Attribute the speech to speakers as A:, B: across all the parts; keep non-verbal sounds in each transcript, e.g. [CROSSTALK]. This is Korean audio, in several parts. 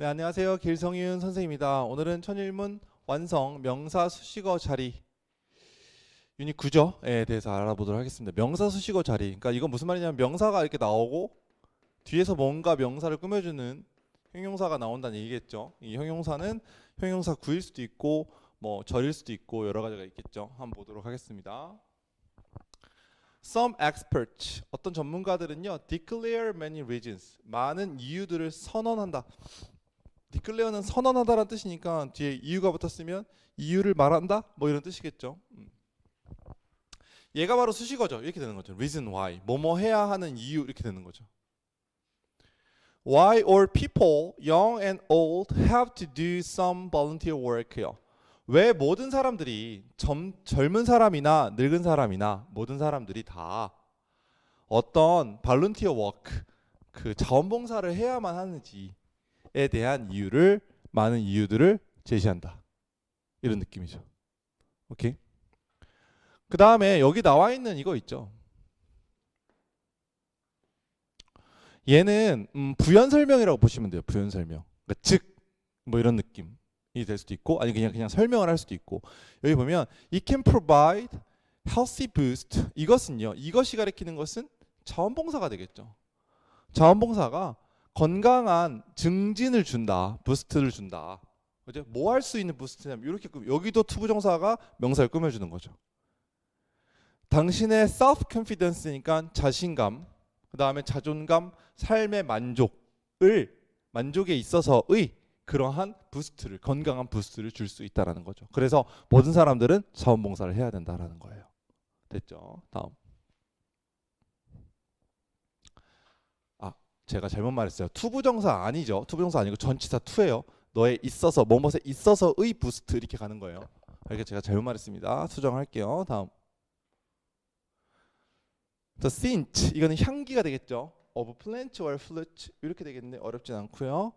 A: 네, 안녕하세요. 길성윤 선생입니다. 오늘은 천일문 완성 명사 수식어 자리 유닛 9조에 대해서 알아보도록 하겠습니다. 명사 수식어 자리. 그러니까 이건 무슨 말이냐면 명사가 이렇게 나오고 뒤에서 뭔가 명사를 꾸며주는 형용사가 나온다는 얘기겠죠. 이 형용사는 형용사 구일 수도 있고 뭐 절일 수도 있고 여러 가지가 있겠죠. 한번 보도록 하겠습니다. Some experts 어떤 전문가들은요 declare many reasons 많은 이유들을 선언한다. Declare는 선언하다라는 뜻이니까 뒤에 이유가 붙었으면 이유를 말한다 뭐 이런 뜻이겠죠. 음. 얘가 바로 수식어죠. 이렇게 되는 거죠. reason why 뭐뭐 해야 하는 이유 이렇게 되는 거죠. Why all people, young and old, have to do some volunteer work요. 왜 모든 사람들이 점, 젊은 사람이나 늙은 사람이나 모든 사람들이 다 어떤 발룬티어 워크 그 자원봉사를 해야만 하는지에 대한 이유를 많은 이유들을 제시한다 이런 느낌이죠. 오케이. 그 다음에 여기 나와 있는 이거 있죠. 얘는 음, 부연 설명이라고 보시면 돼요. 부연 설명. 그러니까 즉뭐 이런 느낌이 될 수도 있고 아니 그냥 그냥 설명을 할 수도 있고 여기 보면 it can provide healthy boost 이것은요. 이것이 가리키는 것은 자원봉사가 되겠죠. 자원봉사가 건강한 증진을 준다, 부스트를 준다. 그죠? 뭐 할 수 있는 부스트냐면 이렇게 꾸- 여기도 투부정사가 명사를 꾸며주는 거죠. 당신의 self confidence니까 자신감, 그 다음에 자존감, 삶의 만족을 만족에 있어서의 그러한 부스트를 건강한 부스트를 줄 수 있다라는 거죠. 그래서 모든 사람들은 자원봉사를 해야 된다라는 거예요. 됐죠? 다음. 아, 제가 잘못 말했어요. 투부정사 아니죠. 투부정사 아니고 전치사 투예요. 너의 있어서 뭐뭐에 있어서의 부스트 이렇게 가는 거예요. 이렇게 제가 잘못 말했습니다. 수정할게요. 다음. The scent 이거는 향기가 되겠죠. of plant or fruit 이렇게 되겠는데 어렵진 않고요.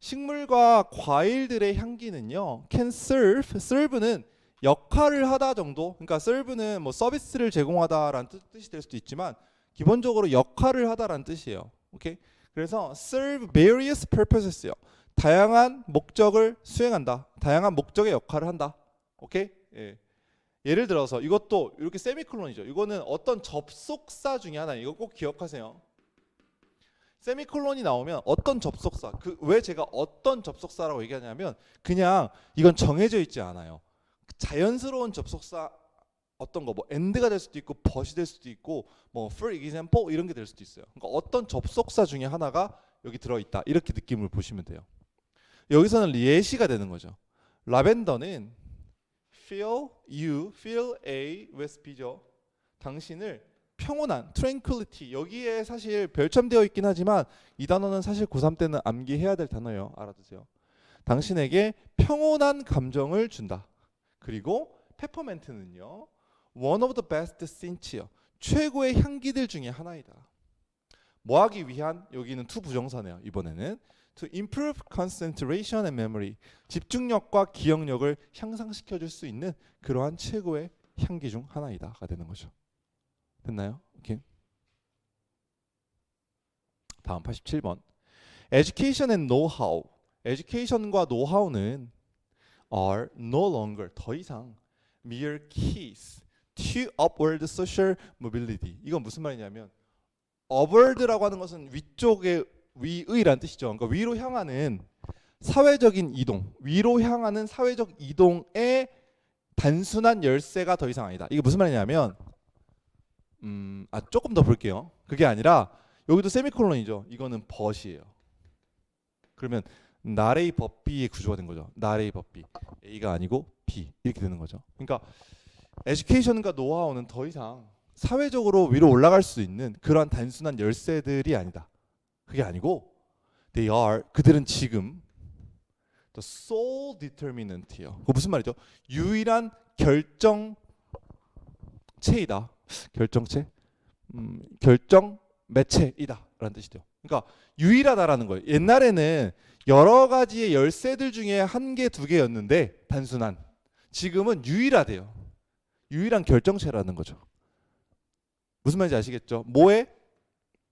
A: 식물과 과일들의 향기는요. can serve serve는 역할을 하다 정도. 그러니까 serve는 뭐 서비스를 제공하다라는 뜻, 뜻이 될 수도 있지만 기본적으로 역할을 하다라는 뜻이에요. 오케이? 그래서 serve various purposes요. 다양한 목적을 수행한다. 다양한 목적의 역할을 한다. 오케이? 예. 예를 들어서 이것도 이렇게 세미콜론이죠. 이거는 어떤 접속사 중에 하나. 이거 꼭 기억하세요. 세미콜론이 나오면 어떤 접속사 그 왜 제가 어떤 접속사라고 얘기하냐면 그냥 이건 정해져 있지 않아요. 자연스러운 접속사 어떤 거 뭐 end가 될 수도 있고 but이 될 수도 있고 뭐 for example 이런 게 될 수도 있어요. 그러니까 어떤 접속사 중에 하나가 여기 들어 있다. 이렇게 느낌을 보시면 돼요. 여기서는 예시가 되는 거죠. 라벤더는 feel you feel a with b죠. 당신을 평온한 tranquility 여기에 사실 별첨되어 있긴 하지만 이 단어는 사실 고3 때는 암기해야 될 단어예요. 알아두세요. 당신에게 평온한 감정을 준다. 그리고 페퍼멘트는요. One of the best scents요. 최고의 향기들 중에 하나이다. 뭐 하기 위한 여기는 투 부정사네요. 이번에는 to improve concentration and memory 집중력과 기억력을 향상시켜 줄 수 있는 그러한 최고의 향기 중 하나이다가 되는 거죠. 됐나요? 오케이. 다음 87번. Education and know-how. education과 know-how는 are no longer 더 이상 mere keys to upward social mobility. 이건 무슨 말이냐면 upward라고 하는 것은 위쪽의 위의란 뜻이죠. 그러니까 위로 향하는 사회적인 이동, 위로 향하는 사회적 이동의 단순한 열쇠가 더 이상 아니다. 이게 무슨 말이냐면 음, 아 조금 더 볼게요. 그게 아니라 여기도 세미콜론이죠. 이거는 벗이에요. 그러면 나레이 법비의 구조가 된 거죠. 나레이 법비 A가 아니고 B 이렇게 되는 거죠. 그러니까 에듀케이션과 노하우는 더 이상 사회적으로 위로 올라갈 수 있는 그러한 단순한 열쇠들이 아니다. 그게 아니고 they are 그들은 지금 the sole determinant이요. 그 무슨 말이죠? 유일한 결정체이다. 결정체? 음, 결정 매체이다라는 뜻이죠. 그러니까 유일하다라는 거예요. 옛날에는 여러 가지의 열쇠들 중에 한 개, 두 개였는데 단순한 지금은 유일하대요. 유일한 결정체라는 거죠. 무슨 말인지 아시겠죠? 뭐에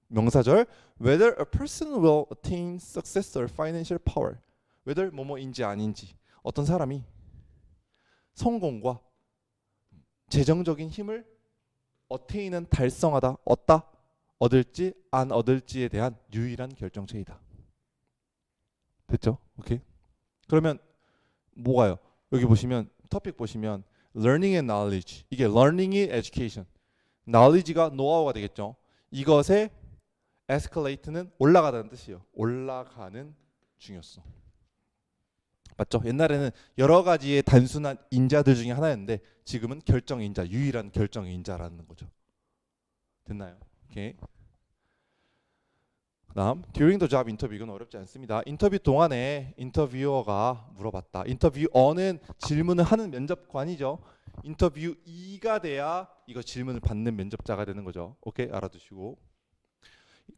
A: 명사절 whether a person will attain success or financial power whether 뭐뭐인지 아닌지 어떤 사람이 성공과 재정적인 힘을 어테인은 달성하다 얻다 얻을지 안 얻을지에 대한 유일한 결정체이다. 됐죠? 오케이. 그러면 뭐가요? 여기 보시면 토픽 보시면 learning and knowledge 이게 learning이 education, knowledge가 노하우가 되겠죠. 이것의 escalate는 올라가다는 뜻이에요. 올라가는 중요성. 맞죠? 옛날에는 여러 가지의 단순한 인자들 중에 하나였는데 지금은 결정 인자, 유일한 결정 인자라는 거죠. 됐나요? 오케이. 그다음 during the job interview 이건 어렵지 않습니다. 인터뷰 동안에 인터뷰어가 물어봤다. 인터뷰어는 질문을 하는 면접관이죠. 인터뷰 이가 돼야 이거 질문을 받는 면접자가 되는 거죠. 오케이 알아두시고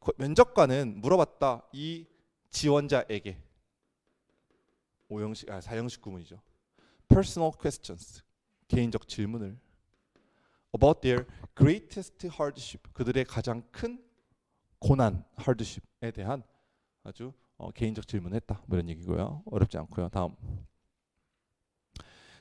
A: 거- 면접관은 물어봤다 이 지원자에게 오형식 아 사형식 구문이죠. personal questions 개인적 질문을 about their greatest hardship 그들의 가장 큰 고난 hardship에 대한 아주 어, 개인적 질문했다. 뭐 이런 얘기고요. 어렵지 않고요. 다음.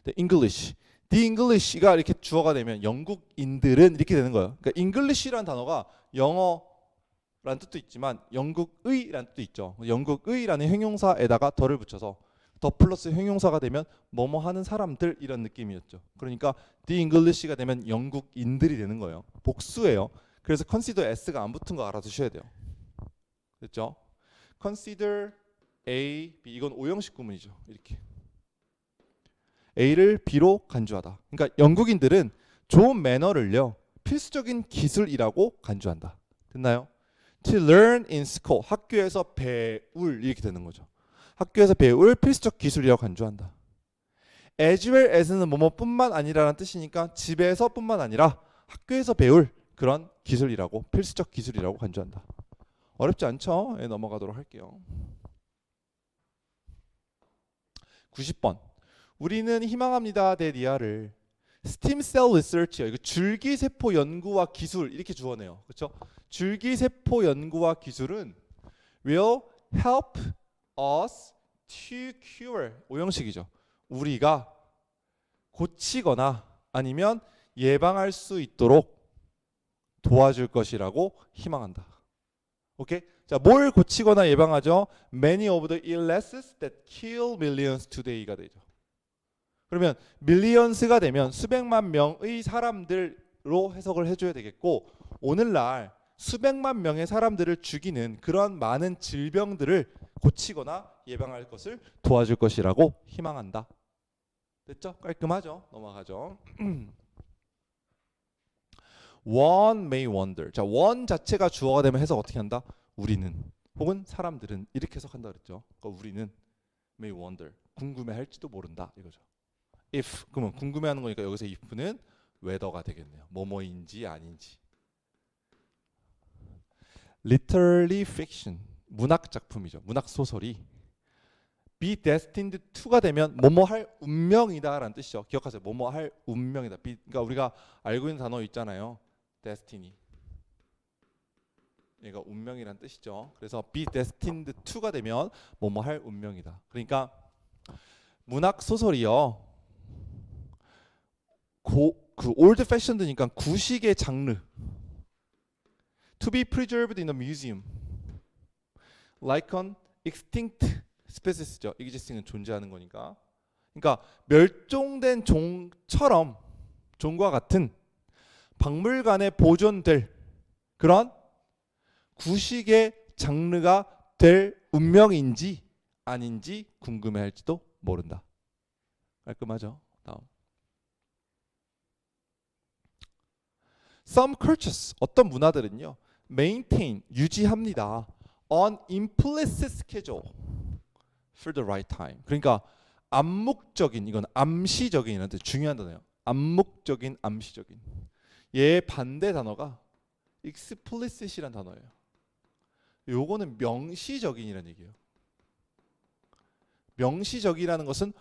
A: The English. The English가 이렇게 주어가 되면 영국인들은 이렇게 되는 거예요. 그러니까 English라는 단어가 영어라는 뜻도 있지만 영국의라는 뜻도 있죠. 영국의라는 형용사에다가 덜을 붙여서 더 플러스 형용사가 되면 뭐뭐 하는 사람들 이런 느낌이었죠. 그러니까 the English가 되면 영국인들이 되는 거예요. 복수예요 그래서 consider s가 안 붙은 거 알아두셔야 돼요. 됐죠? consider A, B 이건 오형식 구문이죠. 이렇게 A를 B로 간주하다. 그러니까 영국인들은 좋은 매너를요 필수적인 기술이라고 간주한다. 됐나요? To learn in school 학교에서 배울 이렇게 되는 거죠. 학교에서 배울 필수적 기술이라고 간주한다. As well as는 뭐뭐뿐만 아니라는 뜻이니까 집에서뿐만 아니라 학교에서 배울 그런 기술이라고 필수적 기술이라고 간주한다. 어렵지 않죠? 예, 넘어가도록 할게요. 90번. 우리는 희망합니다. 데리아를 스팀 셀 리서치요. 이거 줄기 세포 연구와 기술 이렇게 주어내요. 그렇죠? 줄기 세포 연구와 기술은 will help us to cure 오형식이죠. 우리가 고치거나 아니면 예방할 수 있도록 도와줄 것이라고 희망한다. 오케이? 자, 뭘 고치거나 예방하죠? Many of the illnesses that kill millions today가 되죠. 그러면 millions가 되면 수백만 명의 사람들로 해석을 해줘야 되겠고 오늘날 수백만 명의 사람들을 죽이는 그런 많은 질병들을 고치거나 예방할 것을 도와줄 것이라고 희망한다. 됐죠? 깔끔하죠? 넘어가죠. [CLEARS THROAT] one may wonder. 자, one 자체가 주어가 되면 해석 어떻게 한다? 우리는 혹은 사람들은 이렇게 해석한다 그랬죠. 그러니까 우리는 may wonder. 궁금해할지도 모른다 이거죠. if 그러면 궁금해하는 거니까 여기서 if는 whether가 되겠네요. 뭐뭐인지 아닌지. literary fiction 문학 작품이죠. 문학 소설이 be destined to가 되면 뭐뭐 할 운명이다라는 뜻이죠. 기억하세요. 뭐뭐 할 운명이다. be, 그러니까 우리가 알고 있는 단어 있잖아요. Destiny. 얘가 운명이란 뜻이죠. 그래서 be destined to가 되면 뭐뭐 할 운명이다. 그러니까 문학 소설이요. 고, 그 old fashioned니까 구식의 장르. To be preserved in a museum. Like an extinct species죠. existing은 존재하는 거니까. 그러니까 멸종된 종처럼 종과 같은 박물관에 보존될 그런 구식의 장르가 될 운명인지 아닌지 궁금해할지도 모른다. 깔끔하죠. 다음. Some cultures 어떤 문화들은요 maintain 유지합니다. on implicit schedule for the right time. 그러니까 암묵적인 이건 암시적인이라는 뜻 중요한 단어예요. 암묵적인 암시적인. 얘 반대 단어가 explicit이란 단어예요. 요거는 명시적인이라는 얘기예요. 명시적이라는 것은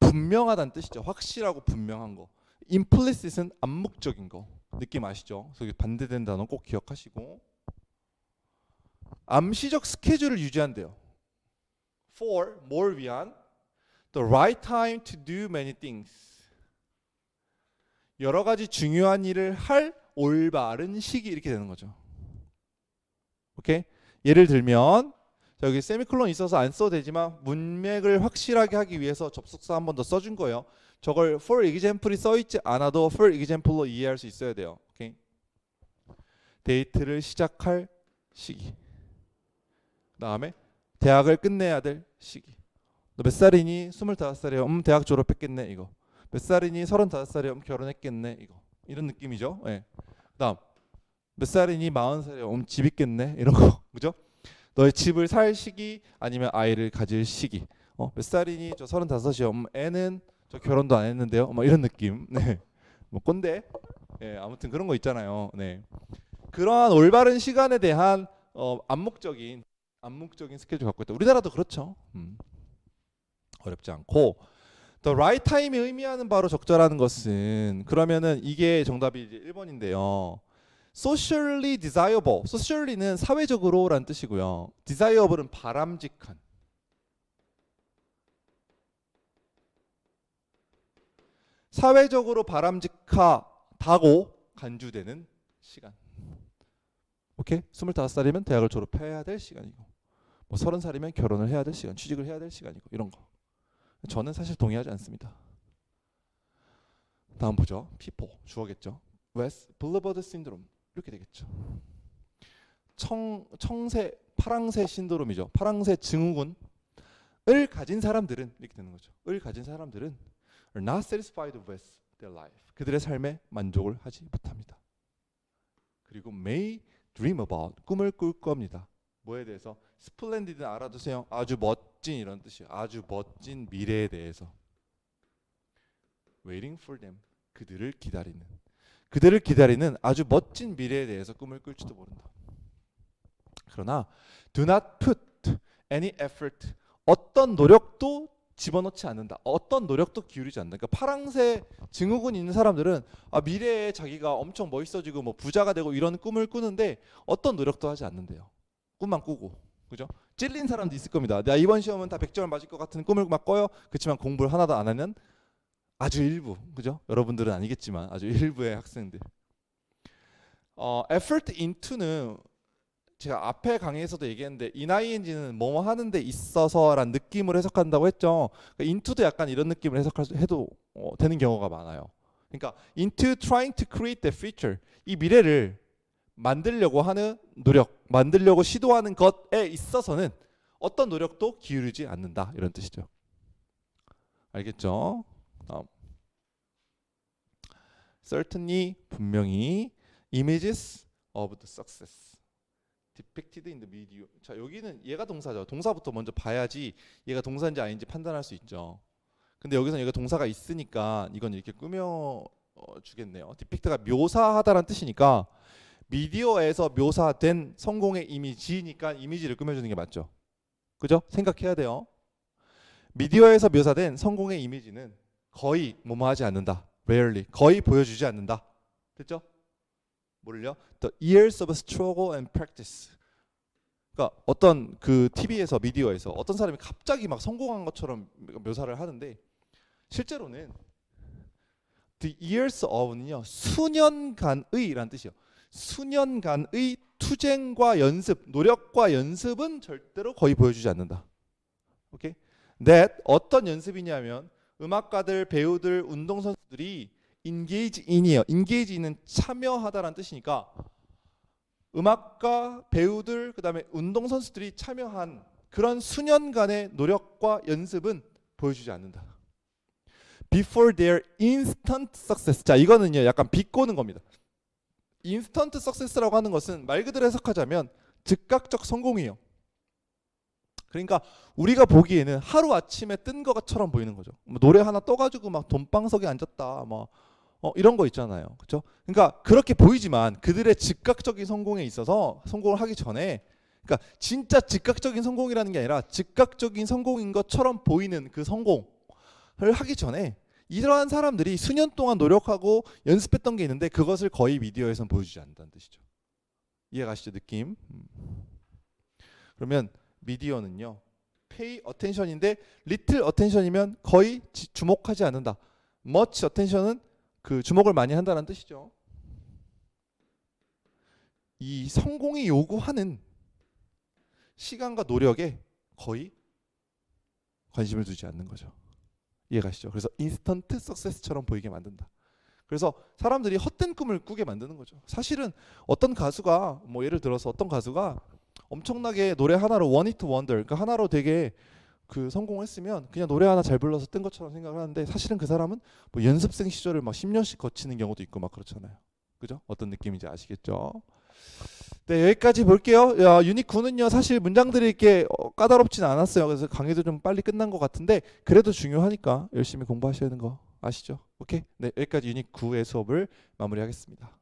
A: 분명하다는 뜻이죠. 확실하고 분명한 거. implicit은 암묵적인 거. 느낌 아시죠? 그래서 반대된 단어 꼭 기억하시고 암시적 스케줄을 유지한대요. For 뭘 위한 the right time to do many things. 여러 가지 중요한 일을 할 올바른 시기 이렇게 되는 거죠. 오케이? 예를 들면 자, 여기 세미콜론 있어서 안 써도 되지만 문맥을 확실하게 하기 위해서 접속사 한 번 더 써준 거예요. 저걸 for example이 써 있지 않아도 for example로 이해할 수 있어야 돼요. 데이트를 시작할 시기. 그다음에 대학을 끝내야 될 시기. 너 몇 살이니? 25살이요. 음, 대학 졸업했겠네 이거. 몇 살이니? 35살이요. 음, 결혼했겠네 이거. 이런 느낌이죠. 예. 그다음 몇 살이니? 40살이요. 음, 집 있겠네 이런 거. [LAUGHS] 그죠? 너의 집을 살 시기 아니면 아이를 가질 시기. 어, 몇 살이니? 저 35이요. 음, 애는 저 결혼도 안 했는데요. 뭐 이런 느낌. [LAUGHS] 네. 뭐 꼰대. 예, 아무튼 그런 거 있잖아요. 네. 그러한 올바른 시간에 대한 어, 암묵적인 암묵적인 스케줄 갖고 있다. 우리나라도 그렇죠. 음. 어렵지 않고 the right time이 의미하는 바로 적절하는 것은 그러면은 이게 정답이 이제 1번인데요. socially desirable. socially는 사회적으로라는 뜻이고요. desirable은 바람직한. 사회적으로 바람직하다고 간주되는 시간. 오케이? 25살이면 대학을 졸업해야 될 시간이고 뭐 30살이면 결혼을 해야 될 시간, 취직을 해야 될 시간이고 이런 거. 저는 사실 동의하지 않습니다. 다음 보죠. 피포 주어겠죠. 웨스 블러버드 신드롬 이렇게 되겠죠. 청 청새 파랑새 신드롬이죠. 파랑새 증후군을 가진 사람들은 이렇게 되는 거죠. 을 가진 사람들은 are not satisfied with their life. 그들의 삶에 만족을 하지 못합니다. 그리고 may dream about 꿈을 꿀 겁니다. 뭐에 대해서 splendid는 알아두세요. 아주 멋 진 이런 뜻이에요. 아주 멋진 미래에 대해서 waiting for them 그들을 기다리는 그들을 기다리는 아주 멋진 미래에 대해서 꿈을 꿀지도 모른다. 그러나 do not put any effort 어떤 노력도 집어넣지 않는다. 어떤 노력도 기울이지 않는다. 그러니까 파랑새 증후군 있는 사람들은 아, 미래에 자기가 엄청 멋있어지고 뭐 부자가 되고 이런 꿈을 꾸는데 어떤 노력도 하지 않는데요. 꿈만 꾸고 그죠? 찔린 사람도 있을 겁니다. 내가 이번 시험은 다 100점을 맞을 것 같은 꿈을 막 꿔요. 그렇지만 공부를 하나도 안 하는 아주 일부 그죠? 여러분들은 아니겠지만 아주 일부의 학생들. 어, effort into는 제가 앞에 강의에서도 얘기했는데 ing는 뭐뭐 하는데 있어서란 느낌을 해석한다고 했죠. 그러니까 into도 약간 이런 느낌을 해석할 수 해도 어, 되는 경우가 많아요. 그러니까 into trying to create the future 이 미래를 만들려고 하는 노력, 만들려고 시도하는 것에 있어서는 어떤 노력도 기울이지 않는다 이런 뜻이죠. 알겠죠? 다음. certainly 분명히 images of the success depicted in the video. 자 여기는 얘가 동사죠. 동사부터 먼저 봐야지 얘가 동사인지 아닌지 판단할 수 있죠. 근데 여기서 얘가 동사가 있으니까 이건 이렇게 꾸며 어, 주겠네요. depict가 묘사하다라는 뜻이니까 미디어에서 묘사된 성공의 이미지니까 이미지를 꾸며주는 게 맞죠. 그죠? 생각해야 돼요. 미디어에서 묘사된 성공의 이미지는 거의 뭐뭐 하지 않는다. rarely 거의 보여주지 않는다. 됐죠? 뭐를요? The years of struggle and practice. 그러니까 어떤 그 TV에서 미디어에서 어떤 사람이 갑자기 막 성공한 것처럼 묘사를 하는데 실제로는 the years of는요 수년간의라는 뜻이요. 수년간의 투쟁과 연습, 노력과 연습은 절대로 거의 보여주지 않는다. 오케이? that 어떤 연습이냐면 음악가들, 배우들, 운동 선수들이 engage in이에요. engage in은 참여하다라는 뜻이니까 음악가, 배우들, 그다음에 운동 선수들이 참여한 그런 수년간의 노력과 연습은 보여주지 않는다. Before their instant success. 자, 이거는요, 약간 비꼬는 겁니다. 인스턴트 석세스라고 하는 것은 말 그대로 해석하자면 즉각적 성공이에요. 그러니까 우리가 보기에는 하루 아침에 뜬 것처럼 보이는 거죠. 뭐 노래 하나 떠가지고 막 돈방석에 앉았다, 뭐 어, 이런 거 있잖아요, 그렇죠? 그러니까 그렇게 보이지만 그들의 즉각적인 성공에 있어서 성공을 하기 전에, 그러니까 진짜 즉각적인 성공이라는 게 아니라 즉각적인 성공인 것처럼 보이는 그 성공을 하기 전에 이러한 사람들이 수년 동안 노력하고 연습했던 게 있는데 그것을 거의 미디어에선 보여주지 않는다는 뜻이죠. 이해가시죠 느낌? 음. 그러면 미디어는요. pay attention인데 little attention이면 거의 지- 주목하지 않는다. much attention은 그 주목을 많이 한다는 뜻이죠. 이 성공이 요구하는 시간과 노력에 거의 관심을 두지 않는 거죠. 이해가시죠? 그래서 인스턴트 석세스처럼 보이게 만든다. 그래서 사람들이 헛된 꿈을 꾸게 만드는 거죠. 사실은 어떤 가수가 뭐 예를 들어서 어떤 가수가 엄청나게 노래 하나로 원히트 원더 그러니까 하나로 되게 그 성공했으면 그냥 노래 하나 잘 불러서 뜬 것처럼 생각을 하는데 사실은 그 사람은 뭐 연습생 시절을 막 10년씩 거치는 경우도 있고 막 그렇잖아요. 그죠? 어떤 느낌인지 아시겠죠? 네 여기까지 볼게요. 야, 유닛 9는요 사실 문장들이 이렇게 어, 까다롭진 않았어요. 그래서 강의도 좀 빨리 끝난 것 같은데 그래도 중요하니까 열심히 공부하셔야 되는 거 아시죠? 오케이. 네 여기까지 유닛 9의 수업을 마무리하겠습니다.